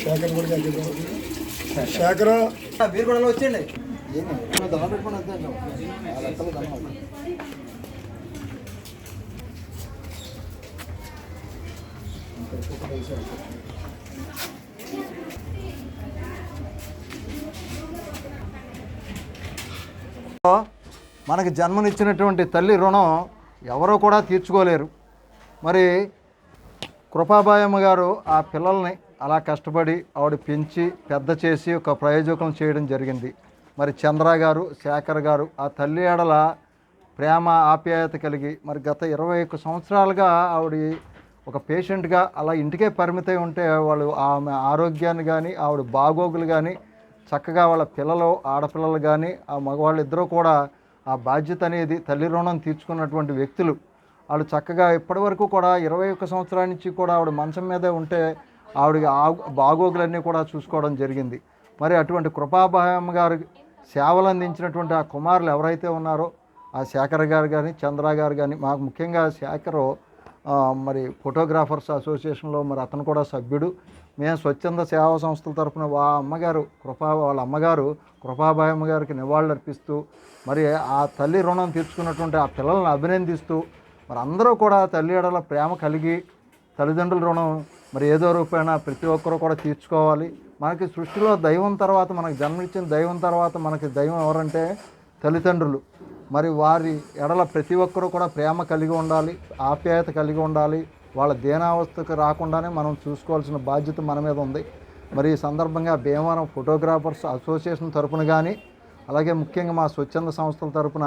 శేఖర్ కూడా శేఖర్ మీరు కూడా వచ్చేయండి పెట్టుకుని ఆ లెక్కలు మనకి జన్మనిచ్చినటువంటి తల్లి రుణం ఎవరో కూడా తీర్చుకోలేరు. మరి కృపాబాయమ్మ గారు ఆ పిల్లల్ని అలా కష్టపడి ఆవిడ పెంచి పెద్ద చేసి ఒక ప్రయోజకం చేయడం జరిగింది. మరి చంద్ర గారు శేఖర్ గారు ఆ తల్లి ఏడల ప్రేమ ఆప్యాయత కలిగి మరి గత ఇరవై ఒక్క సంవత్సరాలుగా ఆవిడ ఒక పేషెంట్గా అలా ఇంటికే పరిమితమై ఉంటే వాళ్ళు ఆమె ఆరోగ్యాన్ని కానీ ఆవిడ బాగోగులు కానీ చక్కగా వాళ్ళ పిల్లలు ఆడపిల్లలు కానీ ఆ మగవాళ్ళిద్దరూ కూడా ఆ బాధ్యత అనేది తల్లి రుణం తీర్చుకున్నటువంటి వ్యక్తులు. వాళ్ళు చక్కగా ఇప్పటివరకు కూడా ఇరవై ఒక్క సంవత్సరాల నుంచి కూడా ఆవిడ మంచం మీదే ఉంటే ఆవిడ బాగోగులన్నీ కూడా చూసుకోవడం జరిగింది. మరి అటువంటి కృపాభాయమ్మ గారు సేవలు అందించినటువంటి ఆ కుమారులు ఎవరైతే ఉన్నారో ఆ శేఖర్ గారు కానీ చంద్ర గారు కానీ మాకు ముఖ్యంగా శేఖరు మరి ఫోటోగ్రాఫర్స్ అసోసియేషన్లో మరి అతను కూడా సభ్యుడు. మేము స్వచ్ఛంద సేవా సంస్థల తరఫున వా అమ్మగారు కృపా వాళ్ళ అమ్మగారు కృపాభాయమ్మ గారికి నివాళులు అర్పిస్తూ మరి ఆ తల్లి రుణం తీర్చుకున్నటువంటి ఆ పిల్లల్ని అభినందిస్తూ మరి అందరూ కూడా తల్లి ఎడల ప్రేమ కలిగి తల్లిదండ్రుల రుణం మరి ఏదో రూపాయన ప్రతి ఒక్కరూ కూడా తీర్చుకోవాలి. మనకి సృష్టిలో దైవం తర్వాత మనకి జన్మనిచ్చిన దైవం తర్వాత మనకి దైవం ఎవరంటే తల్లిదండ్రులు. మరి వారి ఎడల ప్రతి ఒక్కరూ కూడా ప్రేమ కలిగి ఉండాలి ఆప్యాయత కలిగి ఉండాలి. వాళ్ళ దీనావస్థకు రాకుండానే మనం చూసుకోవాల్సిన బాధ్యత మన మీద ఉంది. మరి ఈ సందర్భంగా భీమవరం ఫోటోగ్రాఫర్స్ అసోసియేషన్ తరపున కానీ అలాగే ముఖ్యంగా మా స్వచ్ఛంద సంస్థల తరపున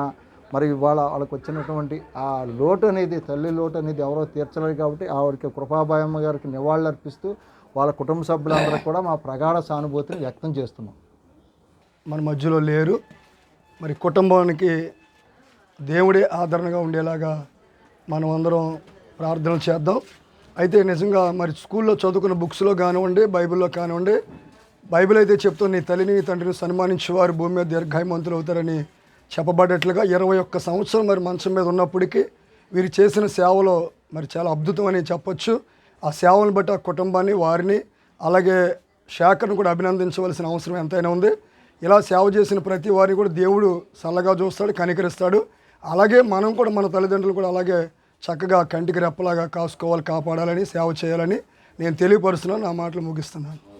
మరి ఇవాళ వాళ్ళకి వచ్చినటువంటి ఆ లోటు అనేది తల్లి లోటు అనేది ఎవరో తీర్చలేరు కాబట్టి ఆవిడకి కృపాబాయమ్మ గారికి నివాళులు అర్పిస్తూ వాళ్ళ కుటుంబ సభ్యులందరూ కూడా మా ప్రగాఢ సానుభూతిని వ్యక్తం చేస్తున్నాం. మన మధ్యలో లేరు. మరి కుటుంబానికి దేవుడే ఆదరణగా ఉండేలాగా మనం అందరం ప్రార్థనలు చేద్దాం. అయితే నిజంగా మరి స్కూల్లో చదువుకున్న బుక్స్లో కానివ్వండి బైబిల్లో కానివ్వండి బైబిల్ అయితే చెప్తూ నీ తల్లిని తండ్రిని సన్మానించేవారు భూమి మీద దీర్ఘాయమంతులు అవుతారని చెప్పబడ్డట్లుగా ఇరవై ఒక్క సంవత్సరం మరి మంచం మీద ఉన్నప్పటికీ వీరు చేసిన సేవలో మరి చాలా అద్భుతం అని చెప్పొచ్చు. ఆ సేవలను బట్టి ఆ కుటుంబాన్ని వారిని అలాగే శాఖను కూడా అభినందించవలసిన అవసరం ఎంతైనా ఉంది. ఇలా సేవ చేసిన ప్రతి వారిని కూడా దేవుడు చల్లగా చూస్తాడు కనికరిస్తాడు. అలాగే మనం కూడా మన తల్లిదండ్రులు కూడా అలాగే చక్కగా కంటికి రెప్పలాగా కాసుకోవాలి కాపాడాలని సేవ చేయాలని నేను తెలియపరుస్తున్నాను. నా మాటలు ముగిస్తున్నాను.